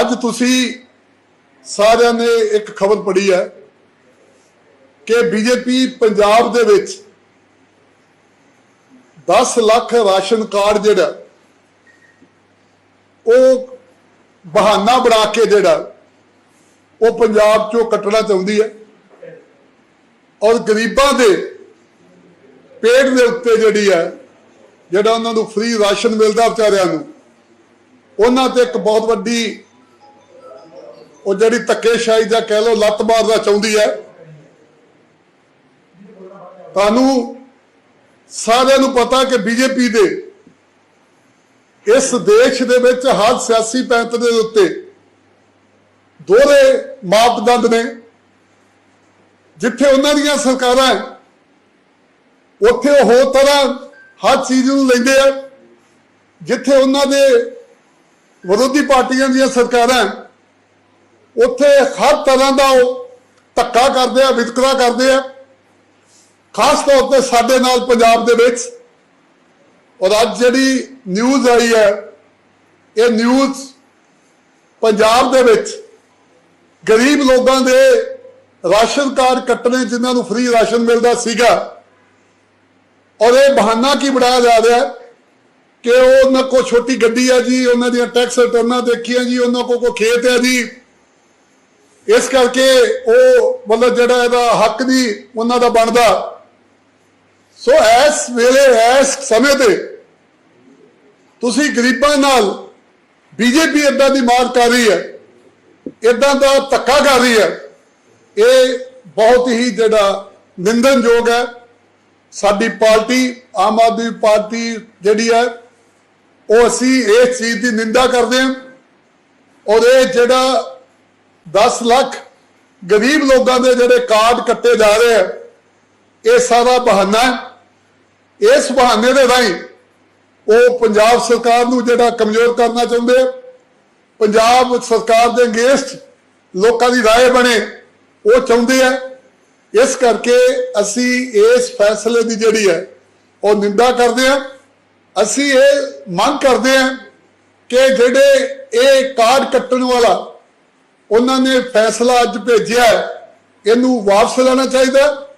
ਅੱਜ ਤੁਸੀਂ ਸਾਰਿਆਂ ਨੇ ਇੱਕ ਖਬਰ ਪੜ੍ਹੀ ਹੈ ਕਿ ਬੀਜੇਪੀ ਪੰਜਾਬ ਦੇ ਵਿੱਚ 10 ਲੱਖ ਰਾਸ਼ਨ ਕਾਰਡ ਜਿਹੜਾ, ਉਹ ਬਹਾਨਾ ਬਣਾ ਕੇ ਜਿਹੜਾ, ਉਹ ਪੰਜਾਬ ਚੋਂ ਕੱਟਣਾ ਚਾਹੁੰਦੀ ਹੈ ਔਰ ਗਰੀਬਾਂ ਦੇ ਪੇਟ ਦੇ ਉੱਤੇ ਜਿਹੜੀ ਹੈ, ਜਿਹੜਾ ਉਹਨਾਂ ਨੂੰ ਫ੍ਰੀ ਰਾਸ਼ਨ ਮਿਲਦਾ ਵਿਚਾਰਿਆਂ ਨੂੰ ਉਹਨਾਂ ਤੇ ਇੱਕ ਬਹੁਤ ਵੱਡੀ ਉਹ ਜਿਹੜੀ ਧੱਕੇਸ਼ਾਹੀ ਜਾਂ ਕਹਿ ਲਓ ਲੱਤ ਮਾਰਨਾ ਚਾਹੁੰਦੀ ਹੈ। ਤੁਹਾਨੂੰ ਸਾਰਿਆਂ ਨੂੰ ਪਤਾ ਕਿ ਬੀਜੇਪੀ ਦੇ ਇਸ ਦੇਸ਼ ਦੇ ਵਿੱਚ ਹਰ ਸਿਆਸੀ ਪੈਂਤ ਦੇ ਉੱਤੇ ਦੋਹਰੇ ਮਾਪਦੰਡ ਨੇ। ਜਿੱਥੇ ਉਹਨਾਂ ਦੀਆਂ ਸਰਕਾਰਾਂ ਉੱਥੇ ਉਹ ਹੋਰ ਤਰ੍ਹਾਂ ਹਰ ਚੀਜ਼ ਨੂੰ ਲੈਂਦੇ ਆ। ਜਿੱਥੇ ਉਹਨਾਂ ਦੇ ਵਿਰੋਧੀ ਪਾਰਟੀਆਂ ਦੀਆਂ ਸਰਕਾਰਾਂ ਉੱਥੇ ਹਰ ਤਰ੍ਹਾਂ ਦਾ ਉਹ ਧੱਕਾ ਕਰਦੇ ਆ, ਵਿਤਕਰਾ ਕਰਦੇ ਆ। ਖਾਸ ਤੌਰ ਤੇ ਸਾਡੇ ਨਾਲ ਪੰਜਾਬ ਦੇ ਵਿੱਚ। ਔਰ ਅੱਜ ਜਿਹੜੀ ਨਿਊਜ਼ ਆਈ ਹੈ, ਇਹ ਨਿਊਜ਼ ਪੰਜਾਬ ਦੇ ਵਿੱਚ ਗਰੀਬ ਲੋਕਾਂ ਦੇ ਰਾਸ਼ਨ ਕਾਰਡ ਕੱਟਣੇ ਜਿਨ੍ਹਾਂ ਨੂੰ ਫ੍ਰੀ ਰਾਸ਼ਨ ਮਿਲਦਾ ਸੀਗਾ। ਔਰ ਇਹ ਬਹਾਨਾ ਕੀ ਬਣਾਇਆ ਜਾ ਰਿਹਾ ਹੈ? ਕਿ ਉਹ ਉਹਨਾਂ ਕੋ ਛੋਟੀ ਗੱਡੀ ਆ ਜੀ, ਉਹਨਾਂ ਦੀਆਂ ਟੈਕਸ ਰਿਟਰਨਾਂ ਦੇਖੀਆਂ ਜੀ, ਉਹਨਾਂ ਕੋ ਕੋ ਖੇਤ ਹੈ ਜੀ। ਇਸ ਕਰਕੇ ਉਹ ਮਤਲਬ ਜਿਹੜਾ ਇਹਦਾ ਹੱਕ ਨਹੀਂ ਉਹਨਾਂ ਦਾ ਬਣਦਾ। ਸੋ ਇਸ ਵੇਲੇ, ਇਸ ਸਮੇਂ ਤੇ ਤੁਸੀਂ ਗਰੀਬਾਂ ਨਾਲ ਬੀਜੇਪੀ ਇਦਾਂ ਦੀ ਮਾਰ ਕਰ ਰਹੀ ਹੈ ਇਦਾਂ ਦਾ ਧੱਕਾ ਕਰ ਰਹੀ ਹੈ, ਇਹ ਬਹੁਤ ਹੀ ਜਿਹੜਾ ਨਿੰਦਨਯੋਗ ਹੈ। ਸਾਡੀ ਪਾਰਟੀ, ਆਮ ਆਦਮੀ ਪਾਰਟੀ ਜਿਹੜੀ ਹੈ ਉਹ ਅਸੀਂ ਇਸ ਚੀਜ਼ ਦੀ ਨਿੰਦਾ ਕਰਦੇ ਹਾਂ ਔਰ ਇਹ ਜਿਹੜਾ 10 ਲੱਖ ਗਰੀਬ ਲੋਕਾਂ ਦੇ ਜਿਹੜੇ ਕਾਰਡ ਕੱਟੇ ਜਾ ਰਹੇ ਆ ਇਹ ਸਾਰਾ ਬਹਾਨਾ ਹੈ ਇਸ ਬਹਾਨੇ ਦੇ ਰਾਹੀਂ ਉਹ ਪੰਜਾਬ ਸਰਕਾਰ ਨੂੰ ਜਿਹੜਾ ਕਮਜ਼ੋਰ ਕਰਨਾ ਚਾਹੁੰਦੇ ਆ ਪੰਜਾਬ ਸਰਕਾਰ ਦੇ ਅਗੇਂਸਟ ਲੋਕਾਂ ਦੀ رائے ਬਣੇ ਉਹ ਚਾਹੁੰਦੇ ਆ ਇਸ ਕਰਕੇ ਅਸੀਂ ਇਸ ਫੈਸਲੇ ਦੀ ਜਿਹੜੀ ਹੈ ਉਹ ਨਿੰਦਾ ਕਰਦੇ ਆ ਅਸੀਂ ਇਹ ਮੰਗ ਕਰਦੇ ਹਾਂ ਕਿ ਜਿਹੜੇ ਇਹ ਕਾਰਡ ਕੱਟਣ ਵਾਲਾ ਉਹਨਾਂ ਨੇ ਫੈਸਲਾ ਅੱਜ ਭੇਜਿਆ ਇਹਨੂੰ ਵਾਪਸ ਲੈਣਾ ਚਾਹੀਦਾ